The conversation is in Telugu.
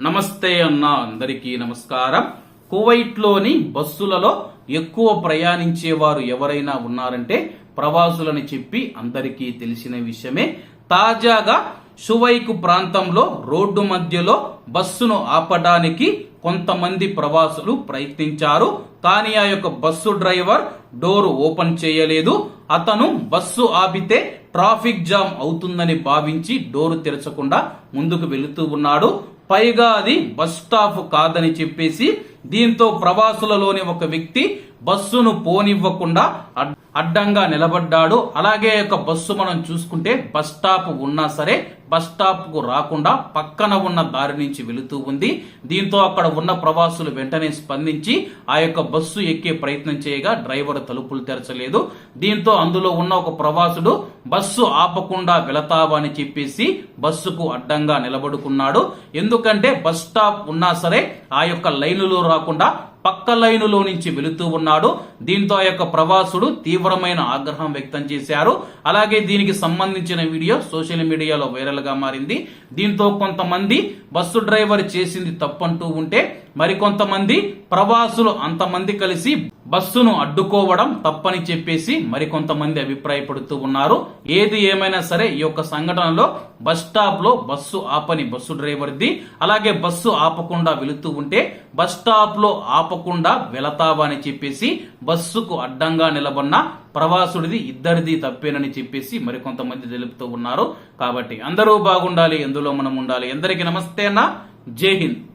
నమస్తే అన్న అందరికీ నమస్కారం. కువైట్లోని బస్సులలో ఎక్కువ ప్రయాణించేవారు ఎవరైనా ఉన్నారంటే ప్రవాసులని చెప్పి అందరికీ తెలిసిన విషయమే. తాజాగా షువైకు ప్రాంతంలో రోడ్డు మధ్యలో బస్సును ఆపడానికి కొంతమంది ప్రవాసులు ప్రయత్నించారు. కానీ ఆ యొక్క బస్సు డ్రైవర్ డోర్ ఓపెన్ చేయలేదు. అతను బస్సు ఆపితే ట్రాఫిక్ జామ్ అవుతుందని భావించి డోరు తెరచకుండా ముందుకు వెళుతూ ఉన్నాడు. పైగా అది బస్ స్టాప్ కాదని చెప్పేసి దీంతో ప్రవాసులలోని ఒక వ్యక్తి బస్సును పోనివ్వకుండా అడ్డ అడ్డంగా నిలబడ్డాడు. అలాగే ఒక బస్సు మనం చూసుకుంటే బస్ స్టాప్ ఉన్నా సరే బస్కు రాకుండా పక్కన ఉన్న దారి నుంచి వెళుతూ ఉంది. దీంతో అక్కడ ఉన్న ప్రవాసులు వెంటనే స్పందించి ఆ యొక్క బస్సు ఎక్కే ప్రయత్నం చేయగా డ్రైవర్ తలుపులు తెరచలేదు. దీంతో అందులో ఉన్న ఒక ప్రవాసుడు బస్సు ఆపకుండా వెళతావా అని చెప్పేసి బస్సుకు అడ్డంగా నిలబడుకున్నాడు. ఎందుకంటే బస్ స్టాప్ ఉన్నా సరే ఆ యొక్క లైనులో రాకుండా పక్క లైనులో నుంచి వెళుతూ ఉన్నాడు. దీంతో ఆ యొక్క ప్రవాసుడు తీవ్రమైన ఆగ్రహం వ్యక్తం చేశారు. అలాగే దీనికి సంబంధించిన వీడియో సోషల్ మీడియాలో వైరల్గా మారింది. దీంతో కొంతమంది బస్సు డ్రైవర్ చేసింది తప్పంటూ ఉంటే మరికొంతమంది ప్రవాసులు అంతమంది కలిసి బస్సును అడ్డుకోవడం తప్పని చెప్పేసి మరికొంతమంది అభిప్రాయపడుతూ ఉన్నారు. ఏది ఏమైనా సరే ఈ యొక్క సంఘటనలో బస్ స్టాప్లో బస్సు ఆపని బస్సు డ్రైవర్ది అలాగే బస్సు ఆపకుండా వెళుతూ ఉంటే బస్ స్టాప్లో ఆపకుండా వెళతావా అని చెప్పేసి బస్సుకు అడ్డంగా నిలబడిన ప్రవాసుడిది ఇద్దరిది తప్పేనని చెప్పేసి మరికొంతమంది తెలుపుతూ ఉన్నారు. కాబట్టి అందరూ బాగుండాలి ఎందులో మనం ఉండాలి. ఎందరికీ నమస్తే అన్న. జై హింద్.